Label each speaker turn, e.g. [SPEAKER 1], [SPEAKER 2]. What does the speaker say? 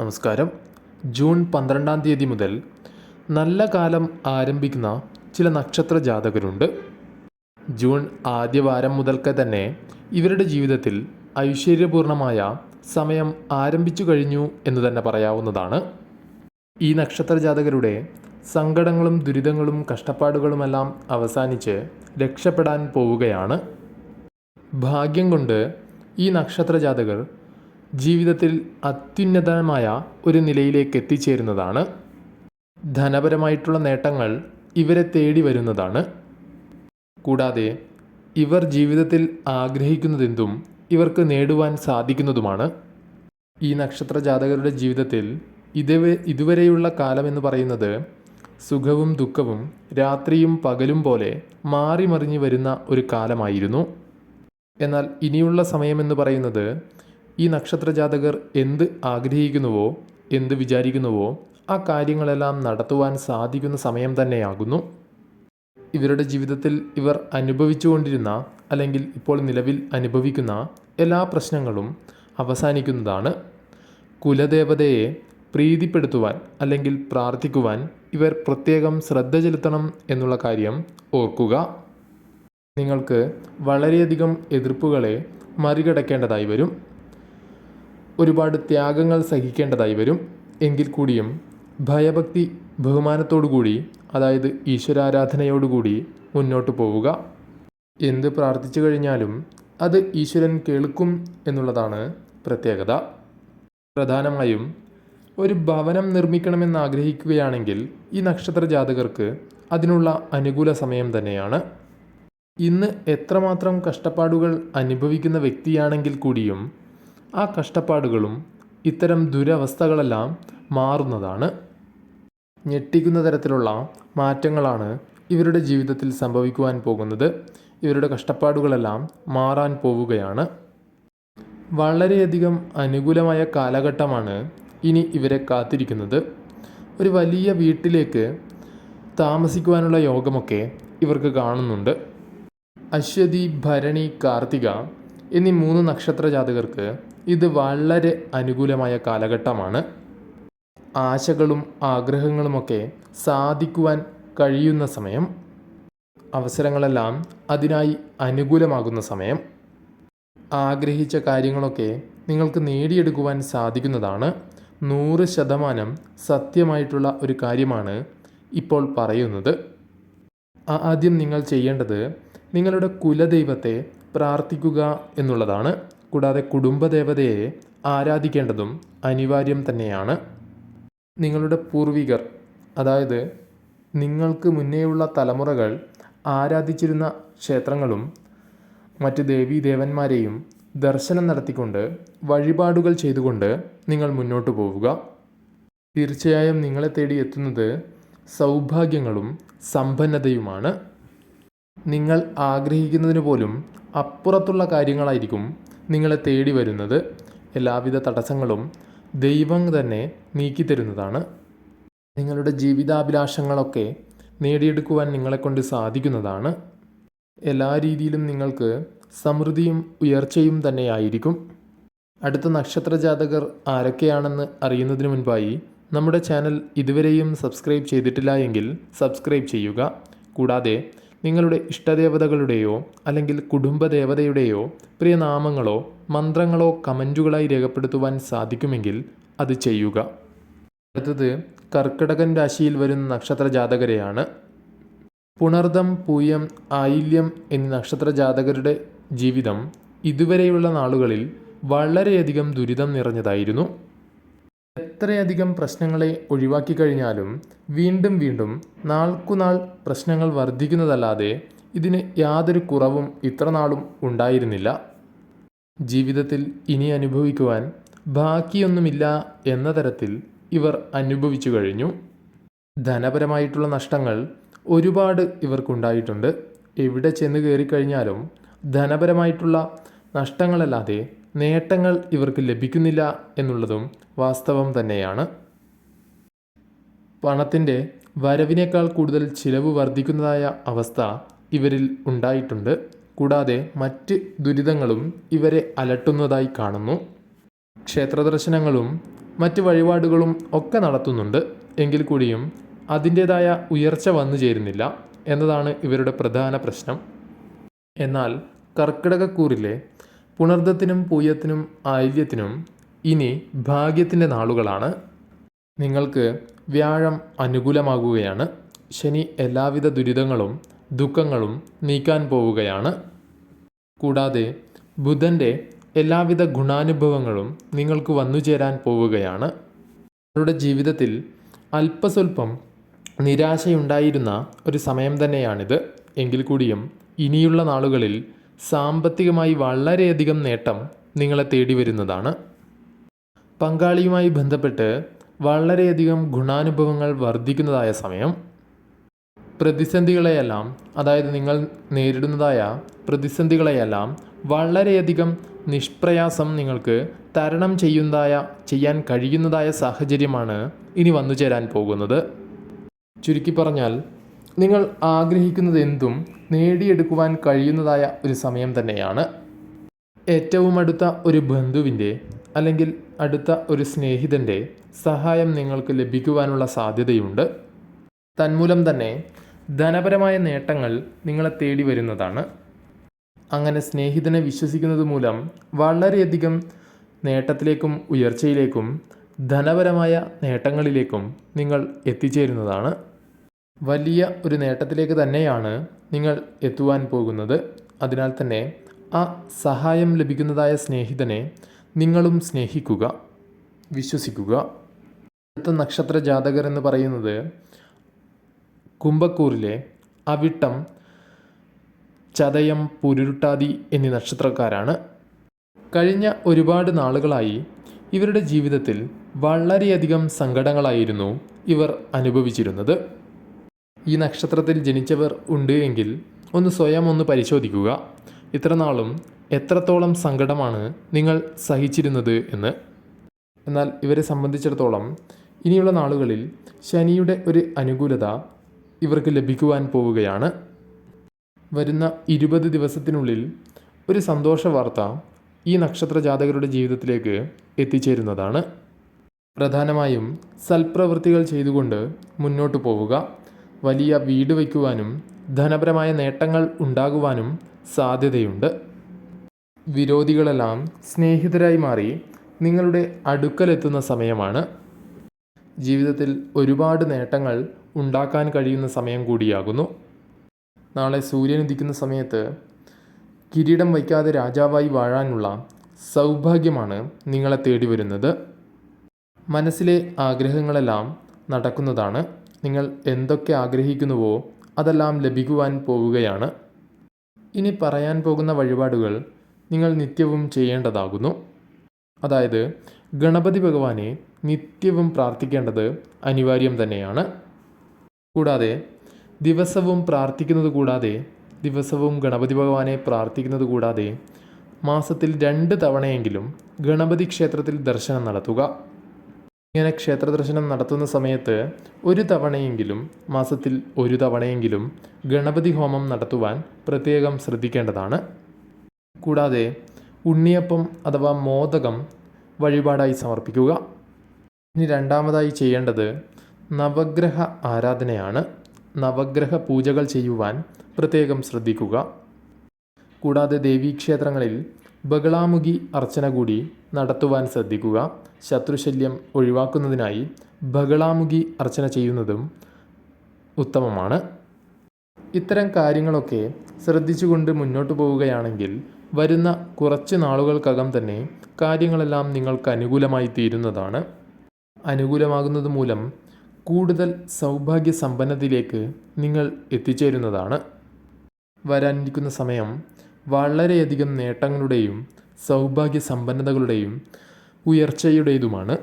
[SPEAKER 1] നമസ്കാരം. ജൂൺ പന്ത്രണ്ടാം തീയതി മുതൽ നല്ല കാലം ആരംഭിക്കുന്ന ചില നക്ഷത്ര ജാതകരുണ്ട്. ജൂൺ ആദ്യവാരം മുതൽക്ക് തന്നെ ഇവരുടെ ജീവിതത്തിൽ ഐശ്വര്യപൂർണമായ സമയം ആരംഭിച്ചു കഴിഞ്ഞു എന്ന് തന്നെ പറയാവുന്നതാണ്. ഈ നക്ഷത്ര ജാതകരുടെ സങ്കടങ്ങളും ദുരിതങ്ങളും കഷ്ടപ്പാടുകളുമെല്ലാം അവസാനിച്ച് രക്ഷപ്പെടാൻ പോവുകയാണ്. ഭാഗ്യം കൊണ്ട് ഈ നക്ഷത്ര ജാതകർ ജീവിതത്തിൽ അത്യുന്നതമായ ഒരു നിലയിലേക്ക് എത്തിച്ചേരുന്നതാണ്. ധനപരമായിട്ടുള്ള നേട്ടങ്ങൾ ഇവരെ തേടി വരുന്നതാണ്. കൂടാതെ ഇവർ ജീവിതത്തിൽ ആഗ്രഹിക്കുന്നതെന്തും ഇവർക്ക് നേടുവാൻ സാധിക്കുന്നതുമാണ്. ഈ നക്ഷത്ര ജാതകരുടെ ജീവിതത്തിൽ ഇതുവരെ ഇതുവരെയുള്ള കാലമെന്ന് പറയുന്നത് സുഖവും ദുഃഖവും രാത്രിയും പകലും പോലെ മാറി മറിഞ്ഞു വരുന്ന ഒരു കാലമായിരുന്നു. എന്നാൽ ഇനിയുള്ള സമയമെന്ന് പറയുന്നത് ഈ നക്ഷത്ര ജാതകർ എന്ത് ആഗ്രഹിക്കുന്നുവോ എന്ത് വിചാരിക്കുന്നുവോ ആ കാര്യങ്ങളെല്ലാം നടത്തുവാൻ സാധിക്കുന്ന സമയം തന്നെയാകുന്നു. ഇവരുടെ ജീവിതത്തിൽ ഇവർ അനുഭവിച്ചുകൊണ്ടിരുന്ന അല്ലെങ്കിൽ ഇപ്പോൾ നിലവിൽ അനുഭവിക്കുന്ന എല്ലാ പ്രശ്നങ്ങളും അവസാനിക്കുന്നതാണ്. കുലദേവതയെ പ്രീതിപ്പെടുത്തുവാൻ അല്ലെങ്കിൽ പ്രാർത്ഥിക്കുവാൻ ഇവർ പ്രത്യേകം ശ്രദ്ധ ചെലുത്തണം എന്നുള്ള കാര്യം ഓർക്കുക. നിങ്ങൾക്ക് വളരെയധികം എതിർപ്പുകളെ മറികടക്കേണ്ടതായി വരും. ഒരുപാട് ത്യാഗങ്ങൾ സഹിക്കേണ്ടതായി വരും. എങ്കിൽ കൂടിയും ഭയഭക്തി ബഹുമാനത്തോടുകൂടി അതായത് ഈശ്വരാരാധനയോടുകൂടി മുന്നോട്ട് പോവുക. എന്ത് പ്രാർത്ഥിച്ചു കഴിഞ്ഞാലും അത് ഈശ്വരൻ കേൾക്കും എന്നുള്ളതാണ് പ്രത്യേകത. പ്രധാനമായും ഒരു ഭവനം നിർമ്മിക്കണമെന്ന് ആഗ്രഹിക്കുകയാണെങ്കിൽ ഈ നക്ഷത്ര ജാതകർക്ക് അതിനുള്ള അനുകൂല സമയം തന്നെയാണ്. ഇന്ന് എത്രമാത്രം കഷ്ടപ്പാടുകൾ അനുഭവിക്കുന്ന വ്യക്തിയാണെങ്കിൽ കൂടിയും ആ കഷ്ടപ്പാടുകളും ഇത്തരം ദുരവസ്ഥകളെല്ലാം മാറുന്നതാണ്. ഞെട്ടിക്കുന്ന തരത്തിലുള്ള മാറ്റങ്ങളാണ് ഇവരുടെ ജീവിതത്തിൽ സംഭവിക്കുവാൻ പോകുന്നത്. ഇവരുടെ കഷ്ടപ്പാടുകളെല്ലാം മാറാൻ പോവുകയാണ്. വളരെയധികം അനുകൂലമായ കാലഘട്ടമാണ് ഇനി ഇവരെ കാത്തിരിക്കുന്നത്. ഒരു വലിയ വീട്ടിലേക്ക് താമസിക്കുവാനുള്ള യോഗമൊക്കെ ഇവർക്ക് കാണുന്നുണ്ട്. അശ്വതി ഭരണി കാർത്തിക എന്നീ മൂന്ന് നക്ഷത്ര ജാതകർക്ക് ഇത് വളരെ അനുകൂലമായ കാലഘട്ടമാണ്. ആശകളും ആഗ്രഹങ്ങളുമൊക്കെ സാധിക്കുവാൻ കഴിയുന്ന സമയം. അവസരങ്ങളെല്ലാം അതിനായി അനുകൂലമാകുന്ന സമയം. ആഗ്രഹിച്ച കാര്യങ്ങളൊക്കെ നിങ്ങൾക്ക് നേടിയെടുക്കുവാൻ സാധിക്കുന്നതാണ്. നൂറ് ശതമാനം സത്യമായിട്ടുള്ള ഒരു കാര്യമാണ് ഇപ്പോൾ പറയുന്നത്. ആദ്യം നിങ്ങൾ ചെയ്യേണ്ടത് നിങ്ങളുടെ കുലദൈവത്തെ പ്രാർത്ഥിക്കുക എന്നുള്ളതാണ്. കൂടാതെ കുടുംബദേവതയെ ആരാധിക്കേണ്ടതും അനിവാര്യം തന്നെയാണ്. നിങ്ങളുടെ പൂർവികർ അതായത് നിങ്ങൾക്ക് മുന്നേയുള്ള തലമുറകൾ ആരാധിച്ചിരുന്ന ക്ഷേത്രങ്ങളും മറ്റ് ദേവീ ദേവന്മാരെയും ദർശനം നടത്തിക്കൊണ്ട് വഴിപാടുകൾ ചെയ്തുകൊണ്ട് നിങ്ങൾ മുന്നോട്ട് പോവുക. തീർച്ചയായും നിങ്ങളെ തേടി എത്തുന്നത് സൗഭാഗ്യങ്ങളും സമ്പന്നതയുമാണ്. നിങ്ങൾ ആഗ്രഹിക്കുന്നതിന് പോലും അപ്പുറത്തുള്ള കാര്യങ്ങളായിരിക്കും നിങ്ങളെ തേടി വരുന്നത് എല്ലാവിധ തടസ്സങ്ങളും ദൈവം തന്നെ നീക്കി തരുന്നതാണ്. നിങ്ങളുടെ ജീവിതാഭിലാഷങ്ങളൊക്കെ നേടിയെടുക്കുവാൻ നിങ്ങളെക്കൊണ്ട് സാധിക്കുന്നതാണ്. എല്ലാ രീതിയിലും നിങ്ങൾക്ക് സമൃദ്ധിയും ഉയർച്ചയും തന്നെയായിരിക്കും അടുത്ത നക്ഷത്ര ജാതകർ ആരൊക്കെയാണെന്ന് അറിയുന്നതിന് മുൻപായി നമ്മുടെ ചാനൽ ഇതുവരെയും സബ്സ്ക്രൈബ് ചെയ്തിട്ടില്ല എങ്കിൽ സബ്സ്ക്രൈബ് ചെയ്യുക. കൂടാതെ നിങ്ങളുടെ ഇഷ്ടദേവതകളുടെയോ അല്ലെങ്കിൽ കുടുംബദേവതയുടെയോ പ്രിയനാമങ്ങളോ മന്ത്രങ്ങളോ കമന്റുകളായി രേഖപ്പെടുത്തുവാൻ സാധിക്കുമെങ്കിൽ അത് ചെയ്യുക. അടുത്തത് കർക്കിടകൻ രാശിയിൽ വരുന്ന നക്ഷത്ര ജാതകരെയാണ് പുണർദം പൂയം ആയില്യം എന്നീ നക്ഷത്ര ജാതകരുടെ ജീവിതം ഇതുവരെയുള്ള നാളുകളിൽ വളരെയധികം ദുരിതം നിറഞ്ഞതായിരുന്നു. എത്രയധികം പ്രശ്നങ്ങളെ ഒഴിവാക്കി കഴിഞ്ഞാലും വീണ്ടും വീണ്ടും നാൾക്കുനാൾ പ്രശ്നങ്ങൾ വർദ്ധിക്കുന്നതല്ലാതെ ഇതിന് യാതൊരു കുറവും ഇത്രനാളും ഉണ്ടായിരുന്നില്ല. ജീവിതത്തിൽ ഇനി അനുഭവിക്കുവാൻ ബാക്കിയൊന്നുമില്ല എന്ന തരത്തിൽ ഇവർ അനുഭവിച്ചു കഴിഞ്ഞു. ധനപരമായിട്ടുള്ള നഷ്ടങ്ങൾ ഒരുപാട് ഇവർക്കുണ്ടായിട്ടുണ്ട്. എവിടെ ചെന്ന് കയറിക്കഴിഞ്ഞാലും ധനപരമായിട്ടുള്ള നഷ്ടങ്ങളല്ലാതെ നേട്ടങ്ങൾ ഇവർക്ക് ലഭിക്കുന്നില്ല എന്നുള്ളതും വാസ്തവം തന്നെയാണ്. പണത്തിന്റെ വരവിനേക്കാൾ കൂടുതൽ ചിലവ് വർദ്ധിക്കുന്നതായ അവസ്ഥ ഇവരിൽ ഉണ്ടായിട്ടുണ്ട്. കൂടാതെ മറ്റ് ദുരിതങ്ങളും ഇവരെ അലട്ടുന്നതായി കാണുന്നു. ക്ഷേത്രദർശനങ്ങളും മറ്റ് വഴിപാടുകളും ഒക്കെ നടത്തുന്നുണ്ട്. എങ്കിൽ കൂടിയും അതിന്റേതായ ഉയർച്ച വന്നു ചേരുന്നില്ല എന്നതാണ് ഇവരുടെ പ്രധാന പ്രശ്നം. എന്നാൽ കർക്കിടകക്കൂറിലെ പുണർദത്തിനും പൂയത്തിനും ആയില്യത്തിനും ഇനി ഭാഗ്യത്തിന്റെ നാളുകളാണ്. നിങ്ങൾക്ക് വ്യാഴം അനുകൂലമാകുകയാണ്. ശനി എല്ലാവിധ ദുരിതങ്ങളും ദുഃഖങ്ങളും നീക്കാൻ പോവുകയാണ്. കൂടാതെ ബുധന്റെ എല്ലാവിധ ഗുണാനുഭവങ്ങളും നിങ്ങൾക്ക് വന്നു ചേരാൻ പോവുകയാണ്. നിങ്ങളുടെ ജീവിതത്തിൽ അല്പസ്വല്പം നിരാശയുണ്ടായിരുന്ന ഒരു സമയം തന്നെയാണിത്. എങ്കിൽ കൂടിയും ഇനിയുള്ള നാളുകളിൽ സാമ്പത്തികമായി വളരെയധികം നേട്ടം നിങ്ങളെ തേടി വരുന്നതാണ് പങ്കാളിയുമായി ബന്ധപ്പെട്ട് വളരെയധികം ഗുണാനുഭവങ്ങൾ വർദ്ധിക്കുന്നതായ സമയം. പ്രതിസന്ധികളെയെല്ലാം അതായത് നിങ്ങൾ നേരിടുന്നതായ പ്രതിസന്ധികളെയെല്ലാം വളരെയധികം നിഷ്പ്രയാസം നിങ്ങൾക്ക് തരണം ചെയ്യുന്നതായ ചെയ്യാൻ കഴിയുന്നതായ സാഹചര്യമാണ് ഇനി വന്നു ചേരാൻ പോകുന്നത്. ചുരുക്കി പറഞ്ഞാൽ നിങ്ങൾ ആഗ്രഹിക്കുന്നത് എന്തും നേടിയെടുക്കുവാൻ കഴിയുന്നതായ ഒരു സമയം തന്നെയാണ്. ഏറ്റവും അടുത്ത ഒരു ബന്ധുവിന്റെ അല്ലെങ്കിൽ അടുത്ത ഒരു സ്നേഹിതന്റെ സഹായം നിങ്ങൾക്ക് ലഭിക്കുവാനുള്ള സാധ്യതയുണ്ട്. തന്മൂലം തന്നെ ധനപരമായ നേട്ടങ്ങൾ നിങ്ങളെ തേടി വരുന്നതാണ്. അങ്ങനെ സ്നേഹിതനെ വിശ്വസിക്കുന്നത് മൂലം വളരെയധികം നേട്ടത്തിലേക്കും ഉയർച്ചയിലേക്കും ധനപരമായ നേട്ടങ്ങളിലേക്കും നിങ്ങൾ എത്തിച്ചേരുന്നതാണ്. വലിയ ഒരു നേട്ടത്തിലേക്ക് തന്നെയാണ് നിങ്ങൾ എത്തുവാൻ പോകുന്നത്. അതിനാൽ തന്നെ ആ സഹായം ലഭിക്കുന്നതായ സ്നേഹിതനെ നിങ്ങളും സ്നേഹിക്കുക വിശ്വസിക്കുക. അടുത്ത നക്ഷത്ര ജാതകർ എന്ന് പറയുന്നത് കുംഭക്കൂറിലെ അവിട്ടം ചതയം പുരുരുട്ടാതി എന്നീ നക്ഷത്രക്കാരാണ്. കഴിഞ്ഞ ഒരുപാട് നാളുകളായി ഇവരുടെ ജീവിതത്തിൽ വളരെയധികം സങ്കടങ്ങളായിരുന്നു ഇവർ അനുഭവിച്ചിരുന്നത്. ഈ നക്ഷത്രത്തിൽ ജനിച്ചവർ ഉണ്ട് എങ്കിൽ ഒന്ന് സ്വയം ഒന്ന് പരിശോധിക്കുക. ഇത്ര നാളും എത്രത്തോളം സങ്കടമാണ് നിങ്ങൾ സഹിച്ചിരുന്നത് എന്ന്. എന്നാൽ ഇവരെ സംബന്ധിച്ചിടത്തോളം ഇനിയുള്ള നാളുകളിൽ ശനിയുടെ ഒരു അനുകൂലത ഇവർക്ക് ലഭിക്കുവാൻ പോവുകയാണ്. വരുന്ന ഇരുപത് ദിവസത്തിനുള്ളിൽ ഒരു സന്തോഷ വാർത്ത ഈ നക്ഷത്ര ജാതകരുടെ ജീവിതത്തിലേക്ക് എത്തിച്ചേരുന്നതാണ്. പ്രധാനമായും സൽപ്രവൃത്തികൾ ചെയ്തുകൊണ്ട് മുന്നോട്ട് പോവുക. വലിയ വീട് വയ്ക്കുവാനും ധനപരമായ നേട്ടങ്ങൾ ഉണ്ടാകുവാനും സാധ്യതയുണ്ട്. വിരോധികളെല്ലാം സ്നേഹിതരായി മാറി നിങ്ങളുടെ അടുക്കലെത്തുന്ന സമയമാണ്. ജീവിതത്തിൽ ഒരുപാട് നേട്ടങ്ങൾ ഉണ്ടാക്കാൻ കഴിയുന്ന സമയം കൂടിയാകുന്നു. നാളെ സൂര്യൻ ഉദിക്കുന്ന സമയത്ത് കിരീടം വയ്ക്കാതെ രാജാവായി വാഴാനുള്ള സൗഭാഗ്യമാണ് നിങ്ങളെ തേടി വരുന്നത് മനസ്സിലെ ആഗ്രഹങ്ങളെല്ലാം നടക്കുന്നതാണ്. നിങ്ങൾ എന്തൊക്കെ ആഗ്രഹിക്കുന്നുവോ അതെല്ലാം ലഭിക്കുവാൻ പോവുകയാണ് ഇനി പറയാൻ പോകുന്ന വഴിപാടുകൾ നിങ്ങൾ നിത്യവും ചെയ്യേണ്ടതാകുന്നു. അതായത് ഗണപതി ഭഗവാനെ നിത്യവും പ്രാർത്ഥിക്കേണ്ടത് അനിവാര്യം തന്നെയാണ്. കൂടാതെ ദിവസവും പ്രാർത്ഥിക്കുന്നത് കൂടാതെ ദിവസവും ഗണപതി ഭഗവാനെ പ്രാർത്ഥിക്കുന്നത് കൂടാതെ മാസത്തിൽ രണ്ട് തവണയെങ്കിലും ഗണപതി ക്ഷേത്രത്തിൽ ദർശനം നടത്തുക. ഇങ്ങനെ ക്ഷേത്ര ദർശനം നടത്തുന്ന സമയത്ത് ഒരു തവണയെങ്കിലും മാസത്തിൽ ഒരു തവണയെങ്കിലും ഗണപതി ഹോമം നടത്തുവാൻ പ്രത്യേകം ശ്രദ്ധിക്കേണ്ടതാണ്. കൂടാതെ ഉണ്ണിയപ്പം അഥവാ മോദകം വഴിപാടായി സമർപ്പിക്കുക. ഇനി രണ്ടാമതായി ചെയ്യേണ്ടത് നവഗ്രഹ ആരാധനയാണ്. നവഗ്രഹ പൂജകൾ ചെയ്യുവാൻ പ്രത്യേകം ശ്രദ്ധിക്കുക. കൂടാതെ ദേവീക്ഷേത്രങ്ങളിൽ ബഗളാമുഖി അർച്ചന കൂടി നടത്തുവാൻ ശ്രദ്ധിക്കുക. ശത്രുശല്യം ഒഴിവാക്കുന്നതിനായി ബഗളാമുഖി അർച്ചന ചെയ്യുന്നതും ഉത്തമമാണ്. ഇത്തരം കാര്യങ്ങളൊക്കെ ശ്രദ്ധിച്ചുകൊണ്ട് മുന്നോട്ട് പോവുകയാണെങ്കിൽ വരുന്ന കുറച്ച് നാളുകൾക്കകം തന്നെ കാര്യങ്ങളെല്ലാം നിങ്ങൾക്ക് അനുകൂലമായി തീരുന്നതാണ്. അനുകൂലമാകുന്നത് മൂലം കൂടുതൽ സൗഭാഗ്യ സമ്പന്നതയിലേക്ക് നിങ്ങൾ എത്തിച്ചേരുന്നതാണ്. വരാനിരിക്കുന്ന സമയം വളരെയധികം നേട്ടങ്ങളുടെയും സൗഭാഗ്യ സമ്പന്നതകളുടെയും ഉയർച്ചയുടേതുമാണ്